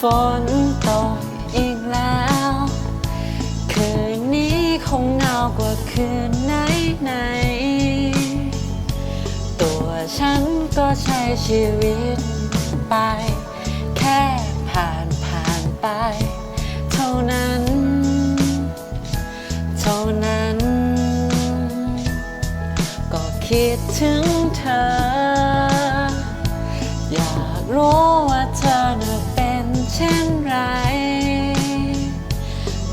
ฝนตกอีกแล้ว คืนนี้คงเหงากว่าคืนไหนไหน ตัวฉันก็ใช้ชีวิตไป แค่ผ่านผ่านไป เท่านั้น เท่านั้น ก็คิดถึงเธอ อยากรู้ว่าเธอ ไร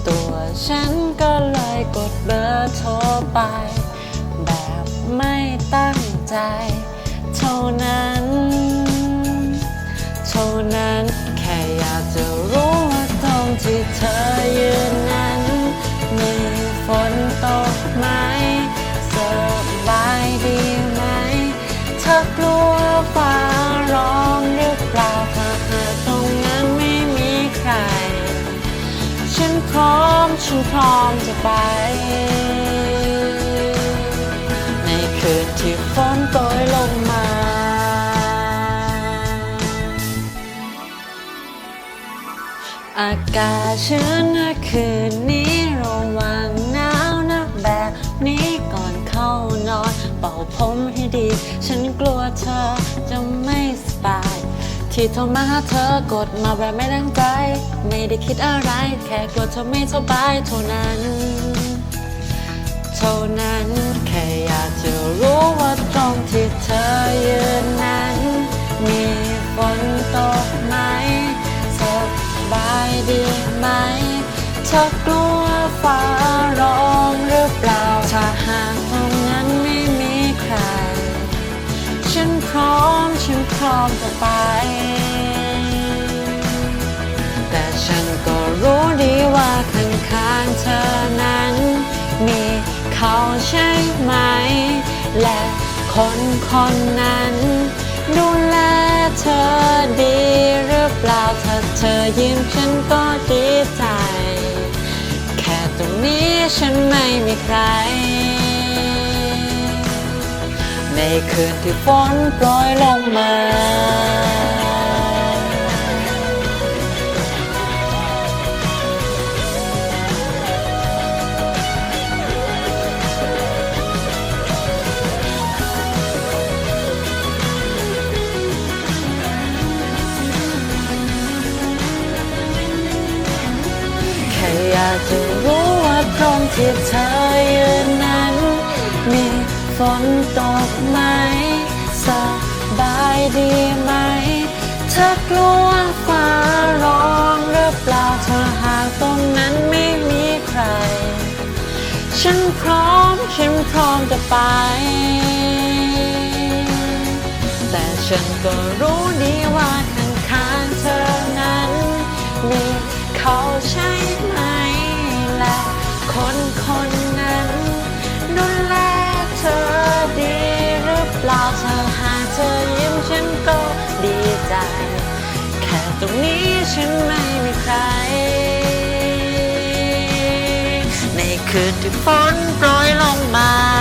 ตัวฉันก็เลยกดเบอร์โทรไป แบบไม่ตั้งใจเท่านั้นเท่านั้นแค่อยากจะรู้ว่าตรงที่เธอยืนนั้น มีฝนตกไหมสบายดีไหมเธอกลัวฟ้า ฉันพร้อมจะไป ในคืนที่ฝนโปรยลงมาอากาศชื้นนะคืนนี้ระวังหนาวนะแบบนี้ก่อนเข้านอน เป่าผมให้ดี ฉันกลัวเธอจะไม่สบาย ที่โทรมาหาเธอกดมาแบบไม่ตั้งใจ ไม่ได้คิดอะไร แค่กลัวเธอไม่สบายเท่านั้นเท่านั้นแค่อยากจะรู้ว่าตรงที่เธอยืนนั้น มีฝนตกไหมสบายดีไหมเธอกลัว้อมจะไป แต่ฉันก็รู้ดีว่าข้างๆเธอนั้น มีเขาใช่ไหม และคนคนนั้น ดูแลเธอดีหรือเปล่าถ้าเธอยิ้มฉันก็ดีใจ แค่ตรงนี้ฉันไม่มีใครในคืนที่ฝนโปรยลงาแค่อยากจะรู้ว่าตรงที่เธอยืนนั้น มีฝนตกไหมสบายดีไหม เธอกลัวฟ้าร้องหรือเปล่าถ้าหากตรงนั้นไม่มีใคร ฉันพร้อมฉันพร้อมจะไป แต่ฉันก็รู้ดีว่าข้างๆเธอนั้น มีเขาใช่ ฉันไม่มีใคร ในคืนที่ฝนโปรยลงมา